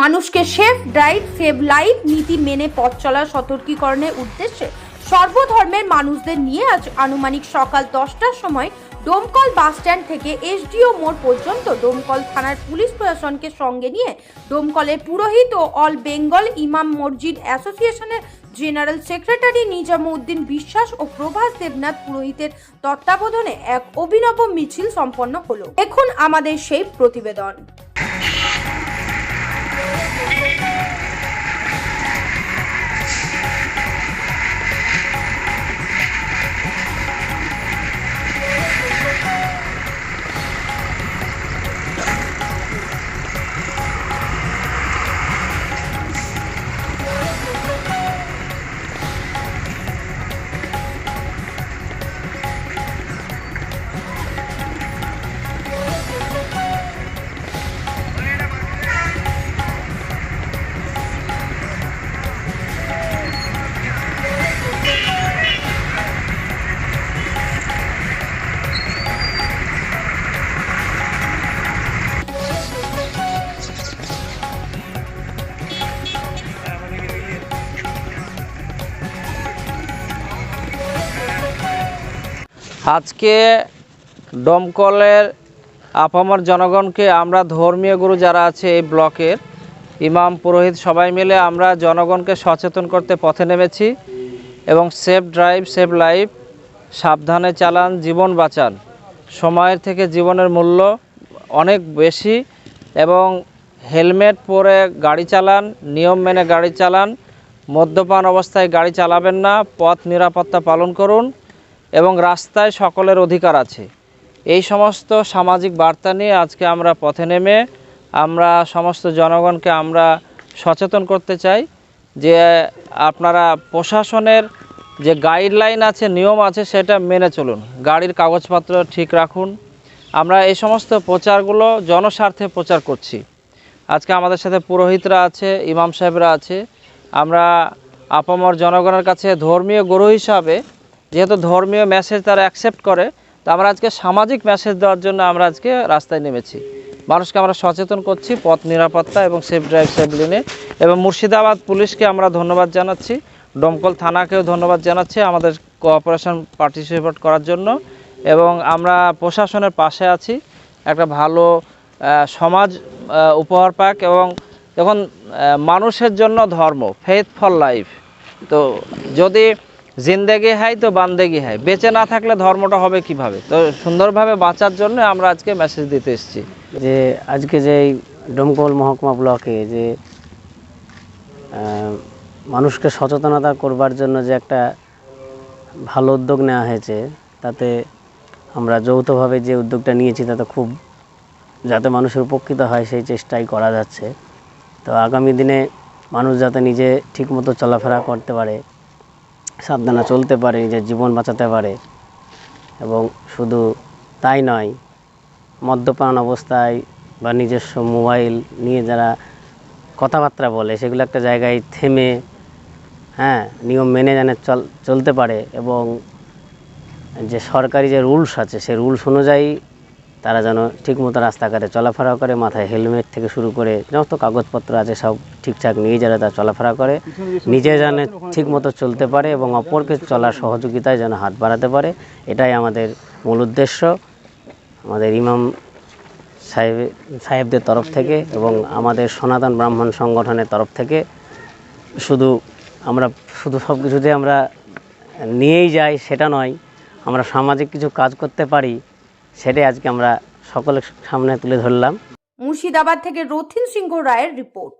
মানুষকে safe drive save life নীতি মেনে পথ চলার সতর্কীকরণের উদ্দেশ্যে সর্বধর্মের মানুষদের নিয়ে আজ আনুমানিক সকাল দশটার সময় ডোমকল বাস স্ট্যান্ড থেকে এসডিও মোড় পর্যন্ত ডোমকল থানার পুলিশ প্রশাসনকে সঙ্গে নিয়ে ডোমকলের পুরোহিত ও অল বেঙ্গল ইমাম মসজিদ অ্যাসোসিয়েশনের জেনারেল সেক্রেটারি নিজামউদ্দিন বিশ্বাস ও প্রভাস দেবনাথ পুরোহিতের তত্ত্বাবধানে এক অভিনব মিছিল সম্পন্ন হলো। এখন আমাদের সেই প্রতিবেদন। আজকে দমকলের আপামর জনগণকে আমরা ধর্মীয় গুরু যারা আছে এই ব্লকের ইমাম, পুরোহিত সবাই মিলে আমরা জনগণকে সচেতন করতে পথে নেমেছি এবং সেফ ড্রাইভ, সেফ লাইফ, সাবধানে চালান, জীবন বাঁচান। সময়ের থেকে জীবনের মূল্য অনেক বেশি এবং হেলমেট পরে গাড়ি চালান, নিয়ম মেনে গাড়ি চালান, মদ্যপান অবস্থায় গাড়ি চালাবেন না, পথ নিরাপত্তা পালন করুন। এবং রাস্তায় সকলের অধিকার আছে। এই সমস্ত সামাজিক বার্তা নিয়ে আজকে আমরা পথে নেমে আমরা সমস্ত জনগণকে আমরা সচেতন করতে চাই যে আপনারা প্রশাসনের যে গাইডলাইন আছে, নিয়ম আছে, সেটা মেনে চলুন। গাড়ির কাগজপত্র ঠিক রাখুন। আমরা এই সমস্ত প্রচারগুলো জনস্বার্থে প্রচার করছি। আজকে আমাদের সাথে পুরোহিতরা আছে, ইমাম সাহেবরা আছে। আমরা আপামর জনগণের কাছে ধর্মীয় গুরু হিসাবে যেহেতু ধর্মীয় মেসেজ তারা অ্যাকসেপ্ট করে তো আমরা আজকে সামাজিক মেসেজ দেওয়ার জন্য আমরা আজকে রাস্তায় নেমেছি। মানুষকে আমরা সচেতন করছি পথ নিরাপত্তা এবং সেফ ড্রাইভ সেফ লিনে এবং মুর্শিদাবাদ পুলিশকে আমরা ধন্যবাদ জানাচ্ছি ডমকল থানাকেও ধন্যবাদ জানাচ্ছি আমাদের কোঅপারেশন পার্টিসিপেট করার জন্য এবং আমরা প্রশাসনের পাশে আছি। একটা ভালো সমাজ উপহার পাক এবং আহ, মানুষের জন্য ধর্ম ফেথ ফর লাইফ তো যদি জিন্দেগি হয় তো বান্দেগি হয় বেঁচে না থাকলে ধর্মটা হবে কীভাবে? তো সুন্দরভাবে বাঁচার জন্য আমরা আজকে মেসেজ দিতে এসেছি। যে আজকে যে ডোমকল মহকুমা ব্লকে যে মানুষকে সচেতনতা করবার জন্য যে একটা ভালো উদ্যোগ নেওয়া হয়েছে, তাতে আমরা যৌথভাবে যে উদ্যোগটা নিয়েছি তাতে খুব যাতে মানুষের উপকৃত হয় সেই চেষ্টাই করা যাচ্ছে। তো আগামী দিনে মানুষ যাতে নিজে ঠিকমতো চলাফেরা করতে পারে সাবধানে চলতে পারে, নিজের জীবন বাঁচাতে পারে। এবং শুধু তাই নয়, মদ্যপান অবস্থায় বা নিজস্ব মোবাইল নিয়ে যারা কথাবার্তা বলে, সেগুলো একটা জায়গায় থেমে হ্যাঁ নিয়ম মেনে যেন চল, চলতে পারে। এবং যে সরকারি যে রুলস আছে সেই রুলস অনুযায়ী তারা যেন ঠিকমতো রাস্তাঘাটে চলাফেরা করে, মাথায় হেলমেট থেকে শুরু করে যত কাগজপত্র আছে, সব ঠিকঠাক নিয়ে যারা তারা চলাফেরা করে। নিজে যেন ঠিকমতো চলতে পারে এবং অপরকে চলার সহযোগিতায় যেন হাত বাড়াতে পারে, এটাই আমাদের মূল উদ্দেশ্য। আমাদের ইমাম সাহেব, সাহেবদের তরফ থেকে এবং আমাদের সনাতন ব্রাহ্মণ সংগঠনের তরফ থেকে শুধু আমরা, শুধু সব কিছুতে আমরা নিয়েই যাই, সেটা নয়, আমরা সামাজিক কিছু কাজ করতে পারি সেটাই আজকে আমরা সকলের সামনে তুলে ধরলাম। মুর্শিদাবাদ থেকে রথিন সিংহ রায়ের রিপোর্ট।